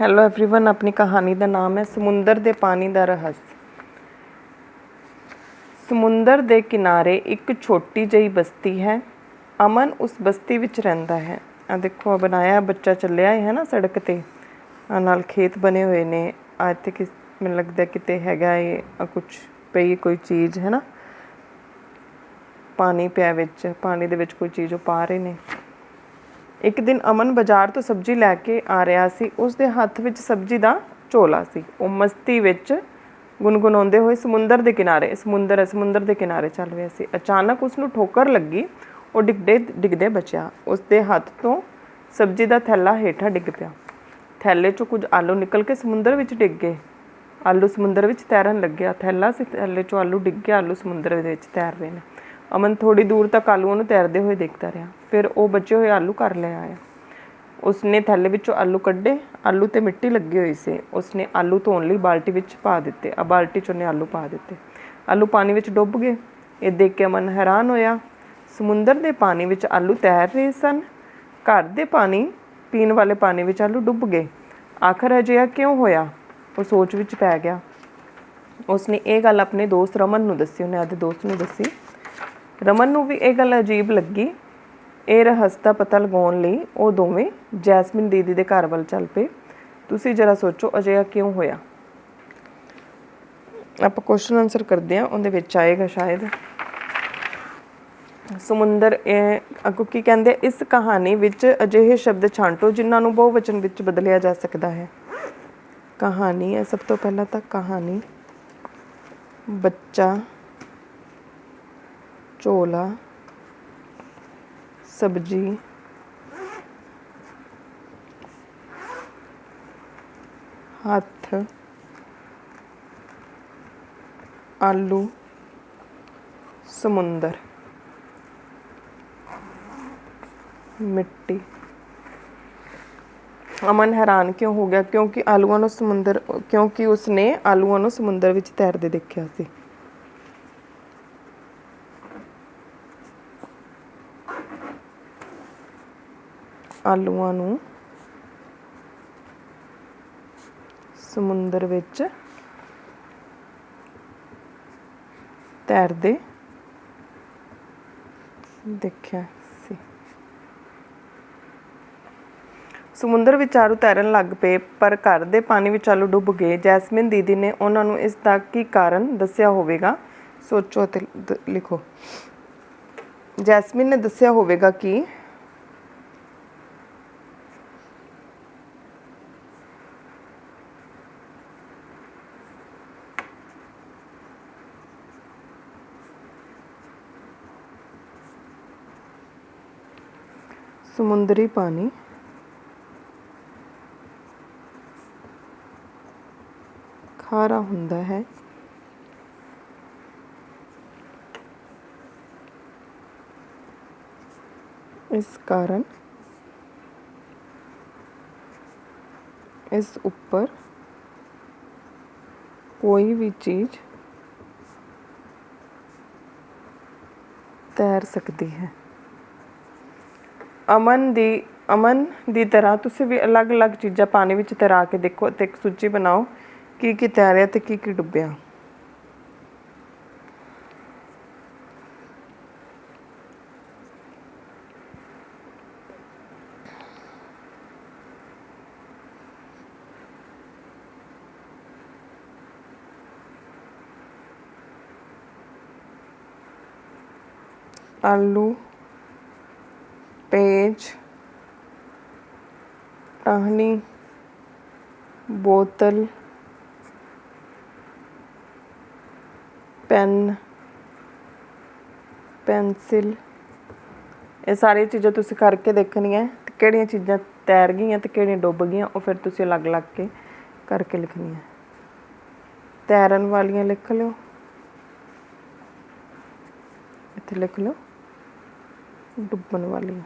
Hello everyone ਆਪਣੀ ਕਹਾਣੀ ਦਾ ਨਾਮ ਹੈ ਸਮੁੰਦਰ ਦੇ ਪਾਣੀ ਦਾ ਰਹੱਸ ਸਮੁੰਦਰ ਦੇ ਕਿਨਾਰੇ ਇੱਕ ਛੋਟੀ ਜਿਹੀ ਬਸਤੀ ਹੈ ਅਮਨ ਉਸ ਬਸਤੀ ਵਿੱਚ ਰਹਿੰਦਾ ਹੈ ਆ ਦੇਖੋ ਆ ਬਣਾਇਆ ਬੱਚਾ ਚੱਲਿਆ ਹੈ ਨਾ ਸੜਕ ਤੇ ਆ ਨਾਲ ਖੇਤ ਬਣੇ ਹੋਏ ਨੇ ਆ ਇੱਥੇ ਕਿ ਮੈਨੂੰ ਲੱਗਦਾ ਕਿਤੇ ਹੈਗਾ ਇਹ ਕੁਝ ਪਈ ਕੋਈ ਚੀਜ਼ ਹੈ ਨਾ ਪਾਣੀ ਪਿਆ ਵਿੱਚ ਪਾਣੀ ਦੇ ਵਿੱਚ ਕੋਈ ਚੀਜ਼ ਉਹ ਪਾ ਰਹੇ ਨੇ ਇੱਕ ਦਿਨ ਅਮਨ ਬਾਜ਼ਾਰ ਤੋਂ ਸਬਜ਼ੀ ਲੈ ਕੇ ਆ ਰਿਹਾ ਸੀ। ਉਸ ਦੇ ਹੱਥ ਵਿੱਚ ਸਬਜ਼ੀ ਦਾ ਝੋਲਾ ਸੀ। ਉਹ ਮਸਤੀ ਵਿੱਚ ਗੁੰਗੁਣਾਉਂਦੇ ਹੋਏ ਸਮੁੰਦਰ ਦੇ ਕਿਨਾਰੇ, ਸਮੁੰਦਰ ਹੈ ਸਮੁੰਦਰ ਦੇ ਕਿਨਾਰੇ ਚੱਲ ਰਿਹਾ ਸੀ। ਅਚਾਨਕ ਉਸ ਨੂੰ ਠੋਕਰ ਲੱਗੀ। ਉਹ ਡਿੱਗਦੇ ਡਿੱਗਦੇ ਬਚਿਆ। ਉਸ ਦੇ ਹੱਥ ਤੋਂ ਸਬਜ਼ੀ ਦਾ ਥੈਲਾ ਹੇਠਾਂ ਡਿੱਗ ਪਿਆ। ਥੈਲੇ 'ਚੋਂ ਕੁਝ ਆਲੂ ਨਿਕਲ ਕੇ ਸਮੁੰਦਰ ਵਿੱਚ ਡਿੱਗ ਗਏ। ਆਲੂ ਸਮੁੰਦਰ ਵਿੱਚ ਤੈਰਨ ਲੱਗਿਆ। ਥੈਲਾ ਸੀ, ਥੈਲੇ 'ਚੋਂ ਆਲੂ ਡਿੱਗ ਗਿਆ ਆਲੂ ਸਮੁੰਦਰ ਦੇ ਵਿੱਚ ਤੈਰ ਰਹੇ ਨੇ। ਅਮਨ ਥੋੜੀ ਦੂਰ ਤੱਕ ਆਲੂਆਂ ਨੂੰ ਤੈਰਦੇ ਹੋਏ ਦੇਖਦਾ ਰਿਹਾ। ਫਿਰ ਉਹ ਬਚੇ ਹੋਏ ਆਲੂ ਘਰ ਲੈ ਆਇਆ। ਉਸਨੇ ਥੈਲੇ ਵਿੱਚੋਂ ਆਲੂ ਕੱਢੇ, ਆਲੂ ਤੇ ਮਿੱਟੀ ਲੱਗੀ ਹੋਈ ਸੀ। ਉਸਨੇ ਆਲੂ ਧੋਣ ਲਈ ਬਾਲਟੀ ਵਿੱਚ ਪਾ ਦਿੱਤੇ। ਆ ਬਾਲਟੀ 'ਚ ਉਹਨੇ ਆਲੂ ਪਾ ਦਿੱਤੇ। ਆਲੂ ਪਾਣੀ ਵਿੱਚ ਡੁੱਬ ਗਏ। ਇਹ ਦੇਖ ਕੇ ਅਮਨ ਹੈਰਾਨ ਹੋਇਆ। ਸਮੁੰਦਰ ਦੇ ਪਾਣੀ ਵਿੱਚ ਆਲੂ ਤੈਰ ਰਹੇ ਸਨ। ਘਰ ਦੇ ਪਾਣੀ, ਪੀਣ ਵਾਲੇ ਪਾਣੀ ਵਿੱਚ ਆਲੂ ਡੁੱਬ ਗਏ। ਆਖਰ ਅਜਿਹਾ ਕਿਉਂ ਹੋਇਆ? ਉਹ ਸੋਚ ਵਿੱਚ ਪੈ ਗਿਆ। ਉਸਨੇ ਇਹ ਗੱਲ ਆਪਣੇ ਦੋਸਤ ਰਮਨ ਨੂੰ ਦੱਸੀ। ਉਹਨੇ ਆਪਣੇ ਦੋਸਤ ਨੂੰ ਦੱਸੀ ਰਮਨ ਨੂੰ ਵੀ ਇਹ ਗੱਲ ਅਜੀਬ ਲੱਗੀ। ਇਹ ਰਹੱਸ ਦਾ ਪਤਾ ਲਗਾਉਣ ਲਈ ਉਹ ਦੋਵੇਂ ਜੈਸਮਿਨ ਦੀਦੀ ਦੇ ਘਰ ਵੱਲ ਚੱਲ ਪਏ। ਤੁਸੀਂ ਜਰਾ ਸੋਚੋ ਅਜਿਹਾ ਕਿਉਂ ਹੋਇਆ? ਆਪਾਂ ਕੁਐਸਚਨ ਆਨਸਰ ਕਰਦੇ ਹਾਂ, ਉਹਦੇ ਵਿੱਚ ਆਏਗਾ ਸ਼ਾਇਦ। ਸਮੁੰਦਰ, ਇਹ ਕੀ ਕਹਿੰਦੇ, ਇਸ ਕਹਾਣੀ ਵਿੱਚ ਅਜਿਹੇ ਸ਼ਬਦ ਛਾਂਟੋ ਜਿਨ੍ਹਾਂ ਨੂੰ ਬਹੁਵਚਨ ਵਿੱਚ ਬਦਲਿਆ ਜਾ ਸਕਦਾ ਹੈ। ਕਹਾਣੀ ਹੈ, ਸਭ ਤੋਂ ਪਹਿਲਾਂ ਤਾਂ ਕਹਾਣੀ ਬੱਚਾ ਝੋਲਾ ਸਬਜੀ ਹੱਥ ਆਲੂ ਸਮੁੰਦਰ ਮਿੱਟੀ ਅਮਨ ਹੈਰਾਨ ਕਿਉਂ ਹੋ ਗਿਆ ਕਿਉਂਕਿ ਆਲੂਆਂ ਨੂੰ ਸਮੁੰਦਰ ਕਿਉਂਕਿ ਉਸਨੇ ਆਲੂਆਂ ਨੂੰ ਸਮੁੰਦਰ ਵਿੱਚ ਤੈਰਦੇ ਦੇਖਿਆ ਸੀ ਆਲੂਆਂ ਨੂੰ ਸਮੁੰਦਰ ਵਿੱਚ ਤੈਰਦੇ ਦੇਖਿਆ ਸੀ। ਸਮੁੰਦਰ ਵਿੱਚ ਆਲੂ ਤੈਰਨ ਲੱਗ ਪਏ, ਪਰ ਘਰ ਦੇ ਪਾਣੀ ਵਿੱਚ ਆਲੂ ਡੁੱਬ ਗਏ। ਜੈਸਮਿਨ ਦੀਦੀ ਨੇ ਉਹਨਾਂ ਨੂੰ ਇਸ ਦਾ ਕੀ ਕਾਰਨ ਦੱਸਿਆ ਹੋਵੇਗਾ? ਸੋਚੋ ਅਤੇ ਲਿਖੋ। ਜੈਸਮਿਨ ਨੇ ਦੱਸਿਆ ਹੋਵੇਗਾ ਕਿ ਸਮੁੰਦਰੀ ਪਾਣੀ ਖਾਰਾ ਹੁੰਦਾ ਹੈ ਇਸ ਕਾਰਨ ਇਸ ਉੱਪਰ ਕੋਈ ਵੀ ਚੀਜ਼ ਤੈਰ ਸਕਦੀ ਹੈ ਅਮਨ ਦੀ ਅਮਨ ਦੀ ਤਰ੍ਹਾਂ ਤੁਸੀਂ ਵੀ ਅਲੱਗ-ਅਲੱਗ ਚੀਜ਼ਾਂ ਪਾਣੀ ਵਿੱਚ ਤੈਰਾ ਕੇ ਦੇਖੋ ਅਤੇ ਇੱਕ ਸੂਚੀ ਬਣਾਓ, ਕੀ ਕੀ ਤੈਰਿਆ ਅਤੇ ਕੀ ਕੀ ਡੁੱਬਿਆ। ਆਲੂ ਪੇਜ ਟਾਹਣੀ, ਬੋਤਲ, ਪੈਨ, ਪੈਨਸਿਲ। ਇਹ ਸਾਰੀਆਂ ਚੀਜ਼ਾਂ ਤੁਸੀਂ ਕਰਕੇ ਦੇਖਣੀਆਂ ਤੇ ਕਿਹੜੀਆਂ ਚੀਜ਼ਾਂ ਤੈਰ ਗਈਆਂ ਤੇ ਕਿਹੜੀਆਂ ਡੁੱਬ ਗਈਆਂ ਉਹ ਫਿਰ ਤੁਸੀਂ ਅਲੱਗ-ਅਲੱਗ ਕੇ ਕਰਕੇ ਲਿਖਣੀਆਂ ਤੈਰਨ ਵਾਲੀਆਂ ਲਿਖ ਲਓ। ਇੱਥੇ ਲਿਖ ਲਓ। ਡੁੱਬਣ ਵਾਲੀਆਂ।